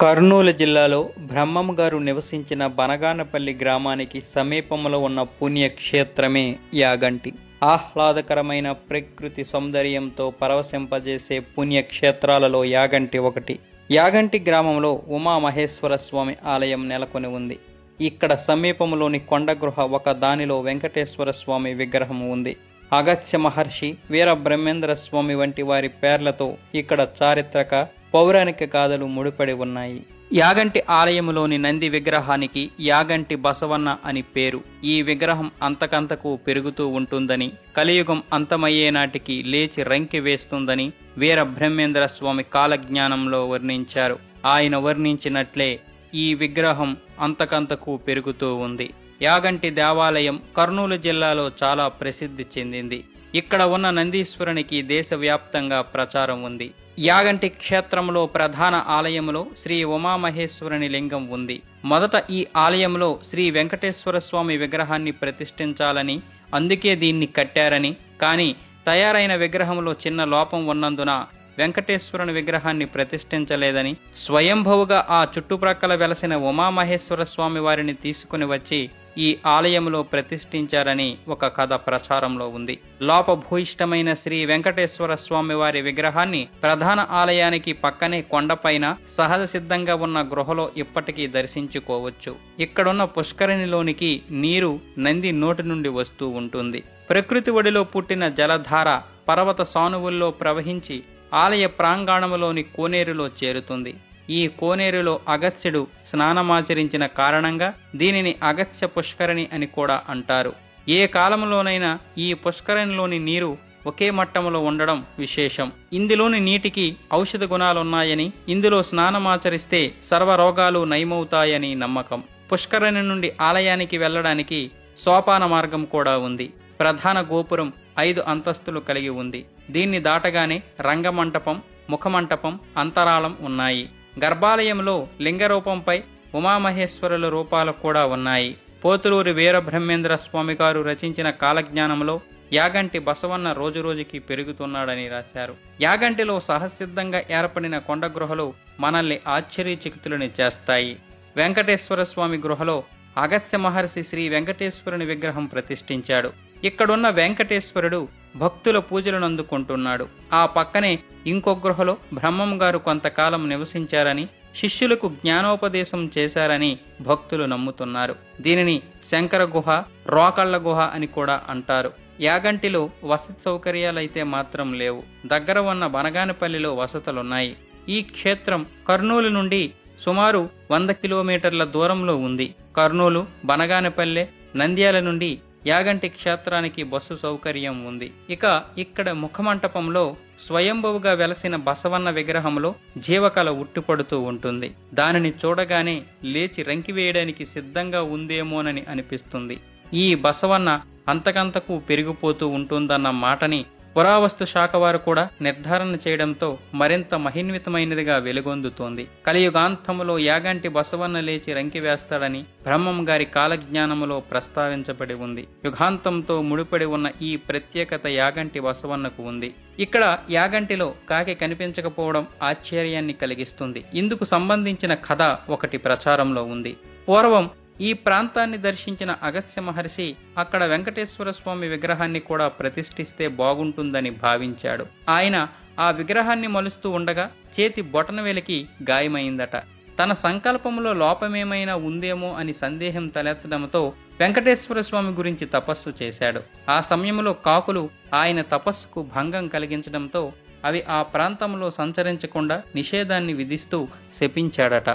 కర్నూలు జిల్లాలో బ్రహ్మం గారు నివసించిన బనగానపల్లి గ్రామానికి సమీపంలో ఉన్న పుణ్యక్షేత్రమే యాగంటి. ఆహ్లాదకరమైన ప్రకృతి సౌందర్యంతో పరవశింపజేసే పుణ్యక్షేత్రాలలో యాగంటి ఒకటి. యాగంటి గ్రామంలో ఉమామహేశ్వర స్వామి ఆలయం నెలకొని ఉంది. ఇక్కడ సమీపంలోని కొండగృహ ఒక దానిలో వెంకటేశ్వర స్వామి విగ్రహం ఉంది. అగత్య మహర్షి వీర బ్రహ్మేంద్ర స్వామి వంటి వారి పేర్లతో ఇక్కడ చారిత్రక పౌరాణిక గాథలు ముడిపడి ఉన్నాయి. యాగంటి ఆలయములోని నంది విగ్రహానికి యాగంటి బసవన్న అని పేరు. ఈ విగ్రహం అంతకంతకు పెరుగుతూ ఉంటుందని కలియుగం అంతమయ్యే నాటికి లేచి రంకి వేస్తుందని వీర బ్రహ్మేంద్ర స్వామి కాలజ్ఞానంలో వర్ణించారు. ఆయన వర్ణించినట్లే ఈ విగ్రహం అంతకంతకు పెరుగుతూ ఉంది. యాగంటి దేవాలయం కర్నూలు జిల్లాలో చాలా ప్రసిద్ధి చెందింది. ఇక్కడ ఉన్న నందీశ్వరునికి దేశవ్యాప్తంగా ప్రచారం ఉంది. యాగంటి క్షేత్రంలో ప్రధాన ఆలయంలో శ్రీ ఉమామహేశ్వరుని లింగం ఉంది. మొదట ఈ ఆలయంలో శ్రీ వెంకటేశ్వర స్వామి విగ్రహాన్ని ప్రతిష్ఠించాలని అందుకే దీన్ని కట్టారని కానీ తయారైన విగ్రహంలో చిన్న లోపం ఉన్నందున వెంకటేశ్వరుని విగ్రహాన్ని ప్రతిష్ఠించలేదని స్వయంభవుగా ఆ చుట్టుప్రక్కల వెలసిన ఉమామహేశ్వర స్వామి వారిని తీసుకుని వచ్చి ఈ ఆలయంలో ప్రతిష్ఠించారని ఒక కథ ప్రచారంలో ఉంది. లోపభూయిష్టమైన శ్రీ వెంకటేశ్వర స్వామి వారి విగ్రహాన్ని ప్రధాన ఆలయానికి పక్కనే కొండపైన సహజ సిద్ధంగా ఉన్న గృహలో ఇప్పటికీ దర్శించుకోవచ్చు. ఇక్కడున్న పుష్కరిణిలోనికి నీరు నంది నోటి నుండి వస్తూ ఉంటుంది. ప్రకృతి ఒడిలో పుట్టిన జలధార పర్వత సానువుల్లో ప్రవహించి ఆలయ ప్రాంగణములోని కోనేరులో చేరుతుంది. ఈ కోనేరులో అగత్స్యుడు స్నానమాచరించిన కారణంగా దీనిని అగత్స్య పుష్కరిణి అని కూడా అంటారు. ఏ కాలంలోనైనా ఈ పుష్కరిణిలోని నీరు ఒకే మట్టంలో ఉండడం విశేషం. ఇందులోని నీటికి ఔషధ గుణాలున్నాయని ఇందులో స్నానమాచరిస్తే సర్వరోగాలు నయమవుతాయని నమ్మకం. పుష్కరిణి నుండి ఆలయానికి వెళ్ళడానికి సోపాన మార్గం కూడా ఉంది. ప్రధాన గోపురం ఐదు అంతస్తులు కలిగి ఉంది. దీన్ని దాటగానే రంగమంటపం ముఖమంటపం అంతరాళం ఉన్నాయి. గర్భాలయంలో లింగరూపంపై ఉమామహేశ్వరుల రూపాలు కూడా ఉన్నాయి. పోతులూరి వీరబ్రహ్మేంద్ర స్వామి గారు రచించిన కాలజ్ఞానంలో యాగంటి బసవన్న రోజురోజుకి పెరుగుతున్నాడని రాశారు. యాగంటిలో సహసిద్ధంగా ఏర్పడిన కొండ గృహలు మనల్ని ఆశ్చర్యచకితులని చేస్తాయి. వెంకటేశ్వర స్వామి గృహలో అగత్య మహర్షి శ్రీ వెంకటేశ్వరుని విగ్రహం ప్రతిష్ఠించాడు. ఇక్కడున్న వెంకటేశ్వరుడు భక్తుల పూజలను అందుకుంటున్నాడు ఆ పక్కనే ఇంకో గృహలో బ్రహ్మం గారు కొంతకాలం నివసించారని శిష్యులకు జ్ఞానోపదేశం చేశారని భక్తులు నమ్ముతున్నారు. దీనిని శంకర గుహ రోకళ్ళ గుహ అని కూడా అంటారు. యాగంటిలో వసతి సౌకర్యాలైతే మాత్రం లేవు. దగ్గర ఉన్న బనగానపల్లిలో వసతులున్నాయి. ఈ క్షేత్రం కర్నూలు నుండి సుమారు వంద కిలోమీటర్ల దూరంలో ఉంది. కర్నూలు బనగానపల్లె నంద్యాల నుండి యాగంటి క్షేత్రానికి బస్సు సౌకర్యం ఉంది. ఇక ఇక్కడ ముఖమంటపంలో స్వయంభువుగా వెలసిన బసవన్న విగ్రహంలో జీవకళ ఉట్టిపడుతూ ఉంటుంది. దానిని చూడగానే లేచి రంకివేయడానికి సిద్ధంగా ఉందేమోనని అనిపిస్తుంది. ఈ బసవన్న అంతకంతకు పెరిగిపోతూ ఉంటుందన్న మాటని పురావస్తు శాఖ వారు కూడా నిర్ధారణ చేయడంతో మరింత మహిన్వితమైనదిగా వెలుగొందుతోంది. కలియుగాంతములో యాగంటి బసవన్న లేచి రంకి వేస్తాడని బ్రహ్మం గారి కాలజ్ఞానములో ప్రస్తావించబడి ఉంది. యుగాంతంతో ముడిపడి ఉన్న ఈ ప్రత్యేకత యాగంటి బసవన్నకు ఉంది. ఇక్కడ యాగంటిలో కాకి కనిపించకపోవడం ఆశ్చర్యాన్ని కలిగిస్తుంది. ఇందుకు సంబంధించిన కథ ఒకటి ప్రచారంలో ఉంది. పూర్వం ఈ ప్రాంతాన్ని దర్శించిన అగస్త్య మహర్షి అక్కడ వెంకటేశ్వర స్వామి విగ్రహాన్ని కూడా ప్రతిష్ఠిస్తే బాగుంటుందని భావించాడు. ఆయన ఆ విగ్రహాన్ని మలుస్తూ ఉండగా చేతి బొటనవేలికి గాయమైందట. తన సంకల్పంలో లోపమేమైనా ఉందేమో అని సందేహం తలెత్తడంతో వెంకటేశ్వర స్వామి గురించి తపస్సు చేశాడు. ఆ సమయంలో కాకులు ఆయన తపస్సుకు భంగం కలిగించడంతో అవి ఆ ప్రాంతంలో సంచరించకుండా నిషేధాన్ని విధిస్తూ శపించాడట.